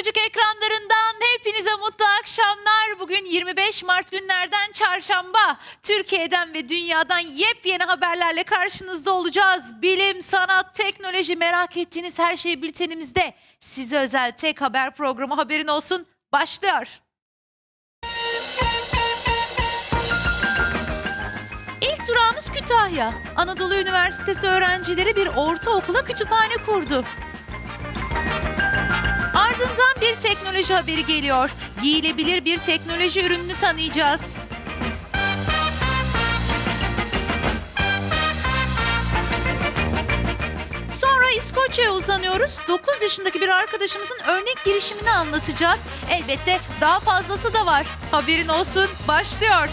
Çocuk ekranlarından hepinize mutlu akşamlar. Bugün 25 Mart günlerden çarşamba. Türkiye'den ve dünyadan yepyeni haberlerle karşınızda olacağız. Bilim, sanat, teknoloji merak ettiğiniz her şey bültenimizde. Size özel tek haber programı haberin olsun başlıyor. Durağımız Kütahya. Anadolu Üniversitesi öğrencileri bir ortaokula kütüphane kurdu. Ardından bir teknoloji haberi geliyor. Giyilebilir bir teknoloji ürününü tanıyacağız. Sonra İskoçya'ya uzanıyoruz. 9 yaşındaki bir arkadaşımızın örnek girişimini anlatacağız. Elbette daha fazlası da var. Haberin olsun başlıyor.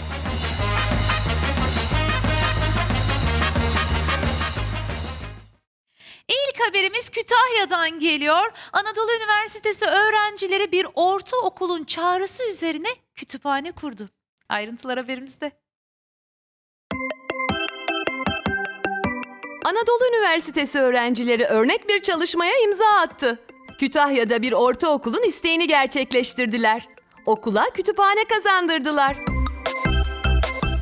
Kütahya'dan geliyor. Anadolu Üniversitesi öğrencileri bir ortaokulun çağrısı üzerine kütüphane kurdu. Ayrıntılar haberimizde. Anadolu Üniversitesi öğrencileri örnek bir çalışmaya imza attı. Kütahya'da bir ortaokulun isteğini gerçekleştirdiler. Okula kütüphane kazandırdılar.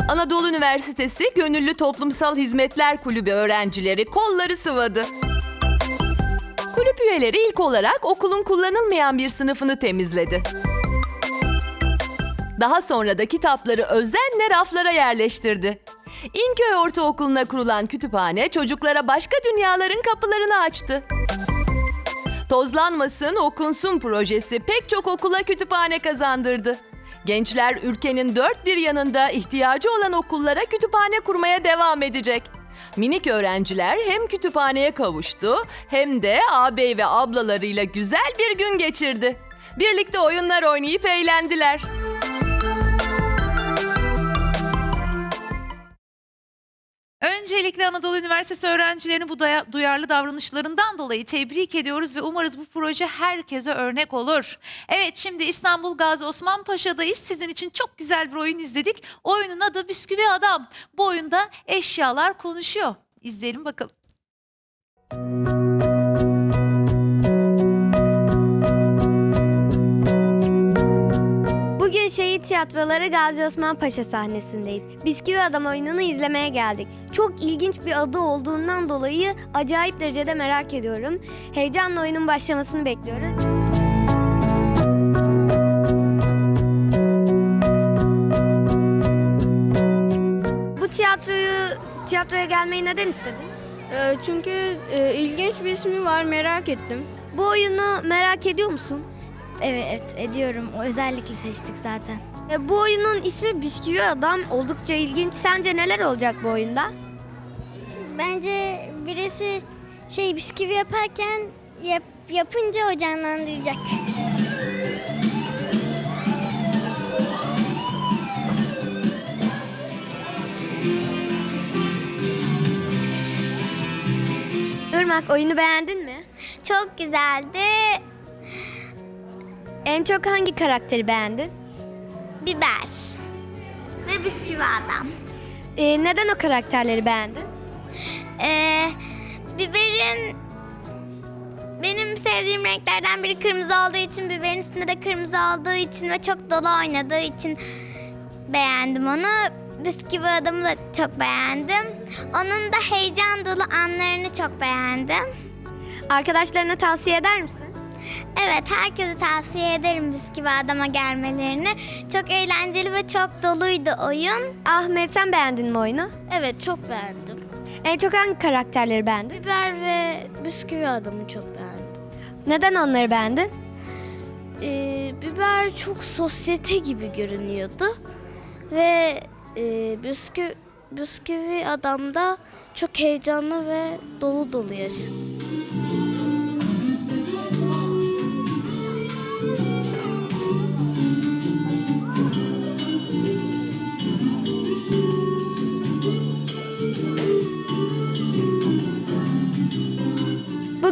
Anadolu Üniversitesi Gönüllü Toplumsal Hizmetler Kulübü öğrencileri kolları sıvadı. Kulüp üyeleri ilk olarak okulun kullanılmayan bir sınıfını temizledi. Daha sonra da kitapları özenle raflara yerleştirdi. İnköy Ortaokulu'na kurulan kütüphane çocuklara başka dünyaların kapılarını açtı. Tozlanmasın, okunsun projesi pek çok okula kütüphane kazandırdı. Gençler ülkenin dört bir yanında ihtiyacı olan okullara kütüphane kurmaya devam edecek. Minik öğrenciler hem kütüphaneye kavuştu hem de ağabey ve ablalarıyla güzel bir gün geçirdi. Birlikte oyunlar oynayıp eğlendiler. Öncelikle Anadolu Üniversitesi öğrencilerini bu duyarlı davranışlarından dolayı tebrik ediyoruz ve umarız bu proje herkese örnek olur. Evet şimdi İstanbul Gazi Osman Paşa'dayız. Sizin için çok güzel bir oyun izledik. Oyunun adı Bisküvi Adam. Bu oyunda eşyalar konuşuyor. İzleyelim bakalım. Şehit Tiyatroları Gazi Osman Paşa sahnesindeyiz. Bisküvi Adam oyununu izlemeye geldik. Çok ilginç bir adı olduğundan dolayı acayip derecede merak ediyorum. Heyecanla oyunun başlamasını bekliyoruz. Bu tiyatroyu tiyatroya gelmeyi neden istedin? Ee, çünkü e, ilginç bir ismi var merak ettim. Bu oyunu merak ediyor musun? Evet ediyorum. O özellikle seçtik zaten. E, bu oyunun ismi Bisküvi Adam. Oldukça ilginç. Sence neler olacak bu oyunda? Bence birisi şey bisküvi yaparken yap, yapınca o canlandıracak. Irmak oyunu beğendin mi? Çok güzeldi. En çok hangi karakteri beğendin? Biber. Ve bisküvi adam. Ee, neden o karakterleri beğendin? Ee, biberin benim sevdiğim renklerden biri kırmızı olduğu için, biberin üstünde de kırmızı olduğu için ve çok dolu oynadığı için beğendim onu. Bisküvi adamı da çok beğendim. Onun da heyecan dolu anlarını çok beğendim. Arkadaşlarına tavsiye eder misin? Evet, herkese tavsiye ederim bisküvi adama gelmelerini. Çok eğlenceli ve çok doluydu oyun. Ahmet sen beğendin mi oyunu? Evet çok beğendim. En çok hangi karakterleri beğendin? Biber ve bisküvi adamı çok beğendim. Neden onları beğendin? Ee, biber çok sosyete gibi görünüyordu. Ve e, bisküvi, bisküvi adam da çok heyecanlı ve dolu dolu yaşadı.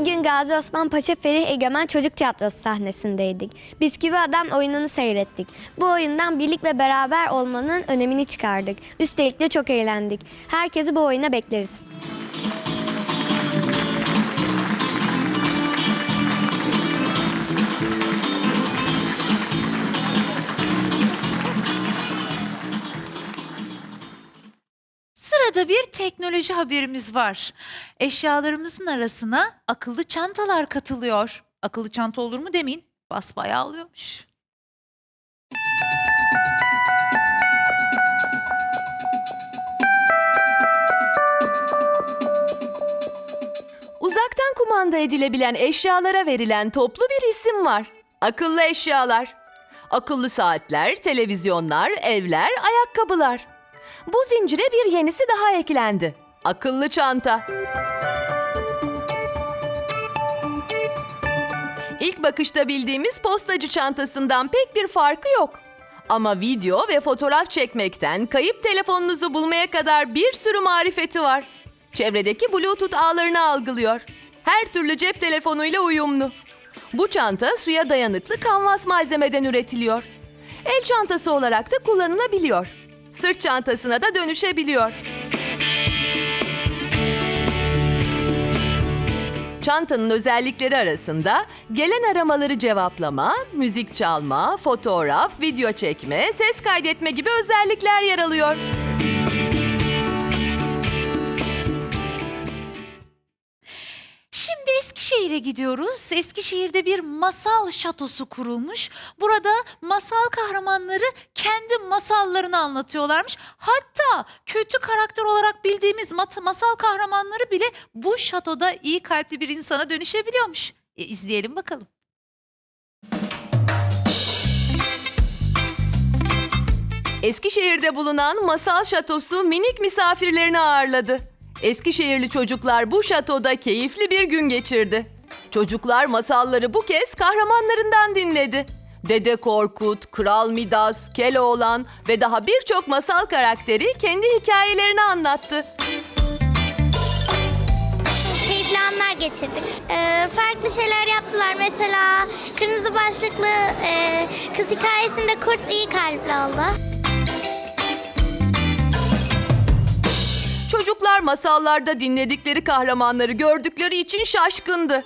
Bugün Gazi Osman Paşa Ferih Egemen Çocuk Tiyatrosu sahnesindeydik. Bisküvi Adam oyununu seyrettik. Bu oyundan birlik ve beraber olmanın önemini çıkardık. Üstelik de çok eğlendik. Herkesi bu oyuna bekleriz. Sırada bir teknoloji haberimiz var. Eşyalarımızın arasına akıllı çantalar katılıyor. Akıllı çanta olur mu demeyin. Basbayağı oluyormuş. Uzaktan kumanda edilebilen eşyalara verilen toplu bir isim var. Akıllı eşyalar. Akıllı saatler, televizyonlar, evler, ayakkabılar. Bu zincire bir yenisi daha eklendi. Akıllı çanta. İlk bakışta bildiğimiz postacı çantasından pek bir farkı yok. Ama video ve fotoğraf çekmekten kayıp telefonunuzu bulmaya kadar bir sürü marifeti var. Çevredeki Bluetooth ağlarını algılıyor. Her türlü cep telefonuyla uyumlu. Bu çanta suya dayanıklı kanvas malzemeden üretiliyor. El çantası olarak da kullanılabiliyor. Sırt çantasına da dönüşebiliyor. Çantanın özellikleri arasında gelen aramaları cevaplama, müzik çalma, fotoğraf, video çekme, ses kaydetme gibi özellikler yer alıyor. Eskişehir'e gidiyoruz. Eskişehir'de bir masal şatosu kurulmuş. Burada masal kahramanları kendi masallarını anlatıyorlarmış. Hatta kötü karakter olarak bildiğimiz masal kahramanları bile bu şatoda iyi kalpli bir insana dönüşebiliyormuş. E, izleyelim bakalım. Eskişehir'de bulunan Masal Şatosu minik misafirlerini ağırladı. Eskişehirli çocuklar bu şatoda keyifli bir gün geçirdi. Çocuklar masalları bu kez kahramanlarından dinledi. Dede Korkut, Kral Midas, Keloğlan ve daha birçok masal karakteri kendi hikayelerini anlattı. Keyifli anlar geçirdik. Ee, farklı şeyler yaptılar. Mesela kırmızı başlıklı e, kız hikayesinde kurt iyi kalpli oldu. Çocuklar masallarda dinledikleri kahramanları gördükleri için şaşkındı.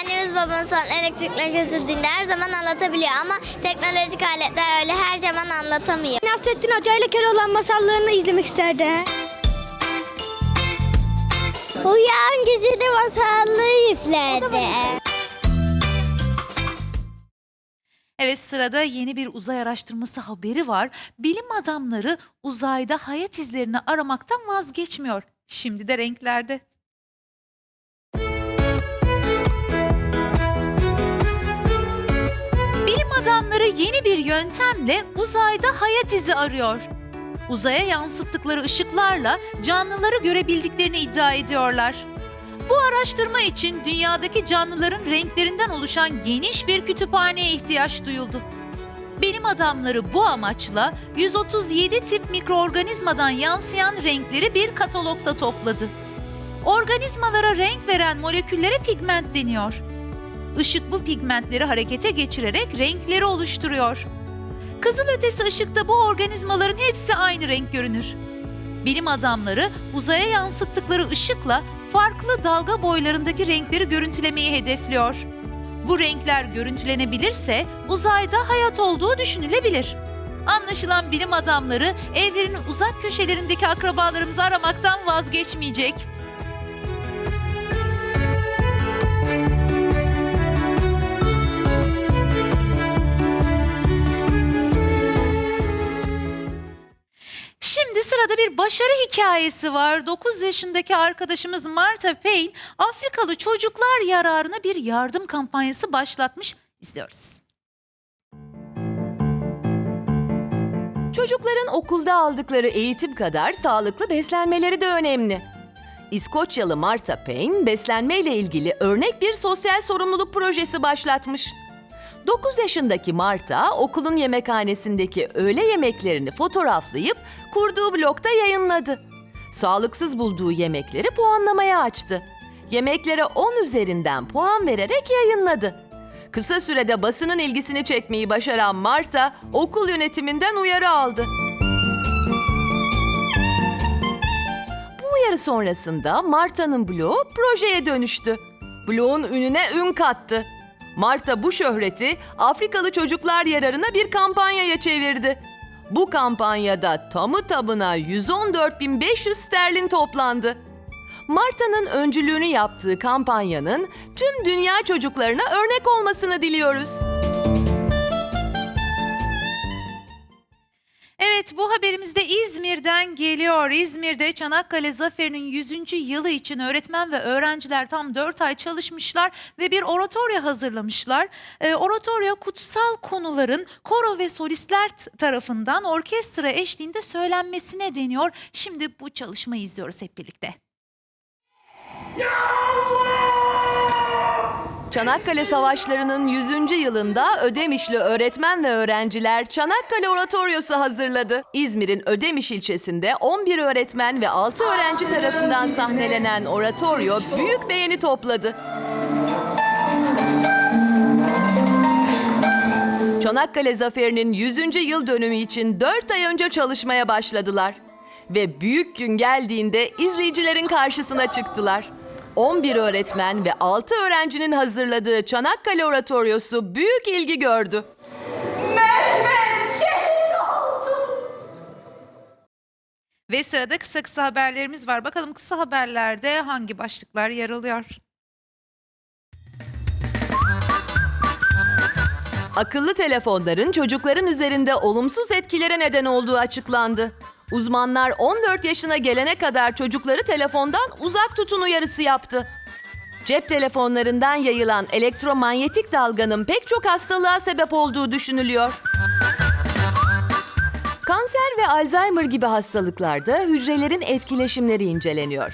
Annemiz babamız falan elektrikle kesildiğinde her zaman anlatabiliyor ama teknolojik aletler öyle her zaman anlatamıyor. Nasrettin Hoca ile Keloğlan masallarını izlemek isterdi. Uyan güzeli masallı izledi. Evet sırada yeni bir uzay araştırması haberi var. Bilim adamları uzayda hayat izlerini aramaktan vazgeçmiyor. Şimdi de renklerde. Bilim adamları yeni bir yöntemle uzayda hayat izi arıyor. Uzaya yansıttıkları ışıklarla canlıları görebildiklerini iddia ediyorlar. Bu araştırma için dünyadaki canlıların renklerinden oluşan geniş bir kütüphaneye ihtiyaç duyuldu. Bilim adamları bu amaçla 137 tip mikroorganizmadan yansıyan renkleri bir katalogda topladı. Organizmalara renk veren moleküllere pigment deniyor. Işık bu pigmentleri harekete geçirerek renkleri oluşturuyor. Kızılötesi ışıkta bu organizmaların hepsi aynı renk görünür. Bilim adamları uzaya yansıttıkları ışıkla farklı dalga boylarındaki renkleri görüntülemeyi hedefliyor. Bu renkler görüntülenebilirse uzayda hayat olduğu düşünülebilir. Anlaşılan bilim adamları evrenin uzak köşelerindeki akrabalarımızı aramaktan vazgeçmeyecek. Bir başarı hikayesi var. 9 yaşındaki arkadaşımız Marta Payne Afrikalı çocuklar yararına bir yardım kampanyası başlatmış. İzliyoruz. Çocukların okulda aldıkları eğitim kadar sağlıklı beslenmeleri de önemli. İskoçyalı Martha Payne beslenmeyle ilgili örnek bir sosyal sorumluluk projesi başlatmış. 9 yaşındaki Martha okulun yemekhanesindeki öğle yemeklerini fotoğraflayıp kurduğu blogda yayınladı. Sağlıksız bulduğu yemekleri puanlamaya açtı. Yemeklere 10 üzerinden puan vererek yayınladı. Kısa sürede basının ilgisini çekmeyi başaran Marta, okul yönetiminden uyarı aldı. Bu uyarı sonrasında Marta'nın bloğu projeye dönüştü. Bloğun ününe ün kattı. Marta bu şöhreti Afrikalı çocuklar yararına bir kampanyaya çevirdi. Bu kampanyada tamı tamına 114.500 sterlin toplandı. Marta'nın öncülüğünü yaptığı kampanyanın tüm dünya çocuklarına örnek olmasını diliyoruz. Evet bu haberimiz de İzmir'den geliyor. İzmir'de Çanakkale Zaferi'nin 100. yılı için öğretmen ve öğrenciler tam 4 ay çalışmışlar ve bir oratorya hazırlamışlar. Ee, oratorya kutsal konuların koro ve solistler tarafından orkestra eşliğinde söylenmesine deniyor. Şimdi bu çalışmayı izliyoruz hep birlikte. Çanakkale Savaşları'nın 100. yılında Ödemişli öğretmen ve öğrenciler Çanakkale Oratoryosu hazırladı. İzmir'in Ödemiş ilçesinde 11 öğretmen ve 6 öğrenci tarafından sahnelenen oratoryo büyük beğeni topladı. Çanakkale Zaferi'nin 100. yıl dönümü için 4 ay önce çalışmaya başladılar. Ve büyük gün geldiğinde izleyicilerin karşısına çıktılar. 11 öğretmen ve 6 öğrencinin hazırladığı Çanakkale Oratoryosu büyük ilgi gördü. Ve sırada kısa kısa haberlerimiz var. Bakalım kısa haberlerde hangi başlıklar yer alıyor? Akıllı telefonların çocukların üzerinde olumsuz etkilere neden olduğu açıklandı. Uzmanlar 14 yaşına gelene kadar çocukları telefondan uzak tutun uyarısı yaptı. Cep telefonlarından yayılan elektromanyetik dalganın pek çok hastalığa sebep olduğu düşünülüyor. Kanser ve Alzheimer gibi hastalıklarda hücrelerin etkileşimleri inceleniyor.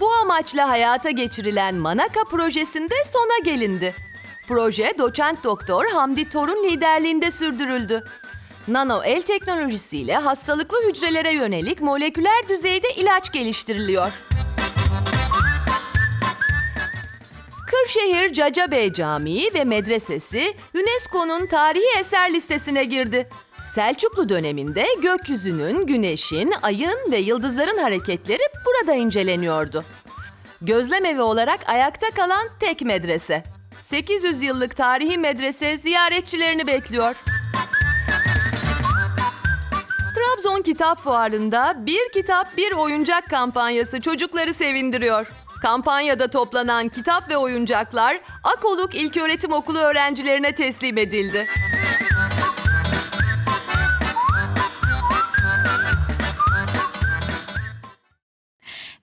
Bu amaçla hayata geçirilen Manaka projesinde sona gelindi. Proje doçent doktor Hamdi Torun liderliğinde sürdürüldü. Nano el teknolojisiyle hastalıklı hücrelere yönelik moleküler düzeyde ilaç geliştiriliyor. Kırşehir Caca Camii ve Medresesi UNESCO'nun tarihi eser listesine girdi. Selçuklu döneminde gökyüzünün, güneşin, ayın ve yıldızların hareketleri burada inceleniyordu. Gözlem evi olarak ayakta kalan tek medrese. 800 yıllık tarihi medrese ziyaretçilerini bekliyor. Trabzon Kitap Fuarı'nda bir kitap bir oyuncak kampanyası çocukları sevindiriyor. Kampanyada toplanan kitap ve oyuncaklar Akoluk İlköğretim Okulu öğrencilerine teslim edildi.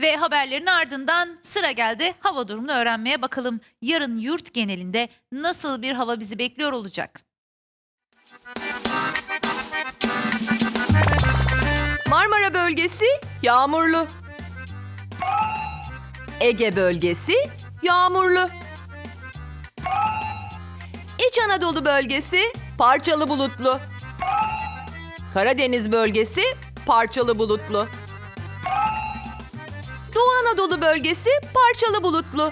Ve haberlerin ardından sıra geldi hava durumunu öğrenmeye bakalım. Yarın yurt genelinde nasıl bir hava bizi bekliyor olacak? Marmara bölgesi yağmurlu. Ege bölgesi yağmurlu. İç Anadolu bölgesi parçalı bulutlu. Karadeniz bölgesi parçalı bulutlu. Doğu Anadolu bölgesi parçalı bulutlu.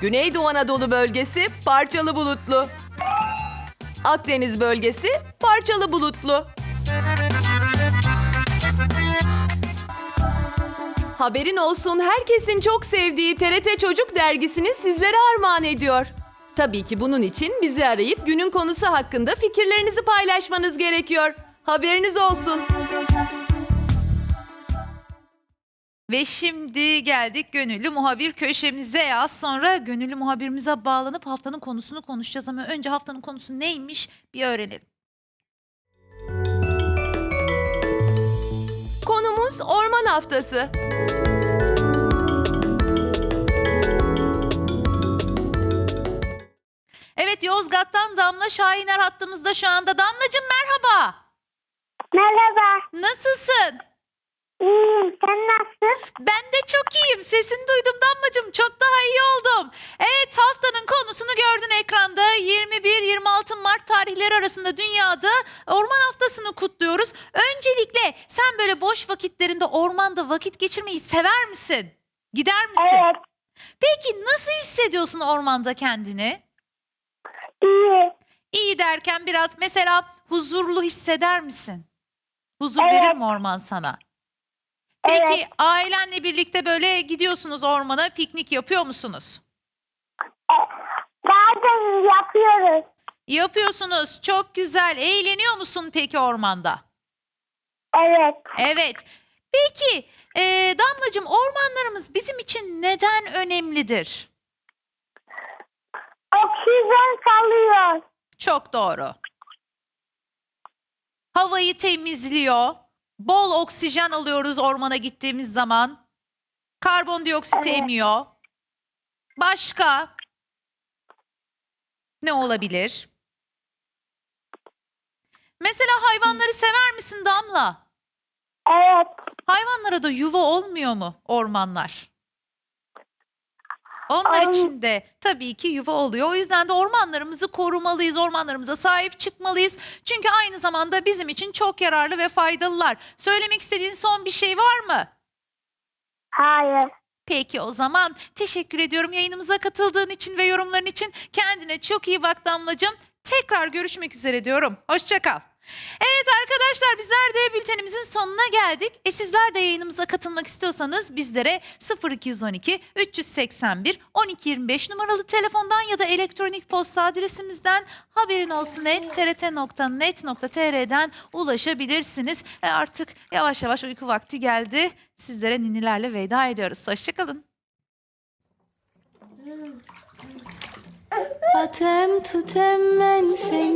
Güneydoğu Anadolu bölgesi parçalı bulutlu. Akdeniz bölgesi parçalı bulutlu. Haberin olsun herkesin çok sevdiği TRT Çocuk dergisini sizlere armağan ediyor. Tabii ki bunun için bizi arayıp günün konusu hakkında fikirlerinizi paylaşmanız gerekiyor. Haberiniz olsun. Ve şimdi geldik gönüllü muhabir köşemize. Az sonra gönüllü muhabirimize bağlanıp haftanın konusunu konuşacağız ama önce haftanın konusu neymiş bir öğrenelim. Konumuz Orman Haftası. Evet Yozgat'tan Damla Şahiner hattımızda şu anda. Damlacığım merhaba. Merhaba. Nasılsın? İyiyim. Sen nasılsın? Ben de çok iyiyim. Sesini duydum Damlacığım. Çok daha iyi oldum. Evet haftanın konusunu gördün ekranda. 21-26 Mart tarihleri arasında dünyada Orman Haftası'nı kutluyoruz. Öncelikle sen böyle boş vakitlerinde ormanda vakit geçirmeyi sever misin? Gider misin? Evet. Peki nasıl hissediyorsun ormanda kendini? İyi. İyi derken biraz mesela huzurlu hisseder misin? Huzur Evet. verir mi orman sana? Peki Evet. ailenle birlikte böyle gidiyorsunuz ormana piknik yapıyor musunuz? E, bazen yapıyoruz. Yapıyorsunuz. Çok güzel. Eğleniyor musun peki ormanda? Evet. Evet. Peki e, Damlacığım ormanlarımız bizim için neden önemlidir? Oksijen salıyor. Çok doğru. Havayı temizliyor. Bol oksijen alıyoruz ormana gittiğimiz zaman. Karbondioksit Evet. emiyor. Başka ne olabilir? Mesela hayvanları sever misin Damla? Evet. Hayvanlara da yuva olmuyor mu ormanlar? Onlar Ay. için de tabii ki yuva oluyor. O yüzden de ormanlarımızı korumalıyız, ormanlarımıza sahip çıkmalıyız. Çünkü aynı zamanda bizim için çok yararlı ve faydalılar. Söylemek istediğin son bir şey var mı? Hayır. Peki o zaman teşekkür ediyorum yayınımıza katıldığın için ve yorumların için. Kendine çok iyi bak Damlacığım. Tekrar görüşmek üzere diyorum. Hoşça kal. Evet arkadaşlar bizler de bültenimizin sonuna geldik. E sizler de yayınımıza katılmak istiyorsanız bizlere 0212 381 1225 numaralı telefondan ya da elektronik posta adresimizden haberin olsun et trt.net.tr'den ulaşabilirsiniz. E artık yavaş yavaş uyku vakti geldi. Sizlere ninilerle veda ediyoruz. Hoşçakalın. Atem tutem ben seni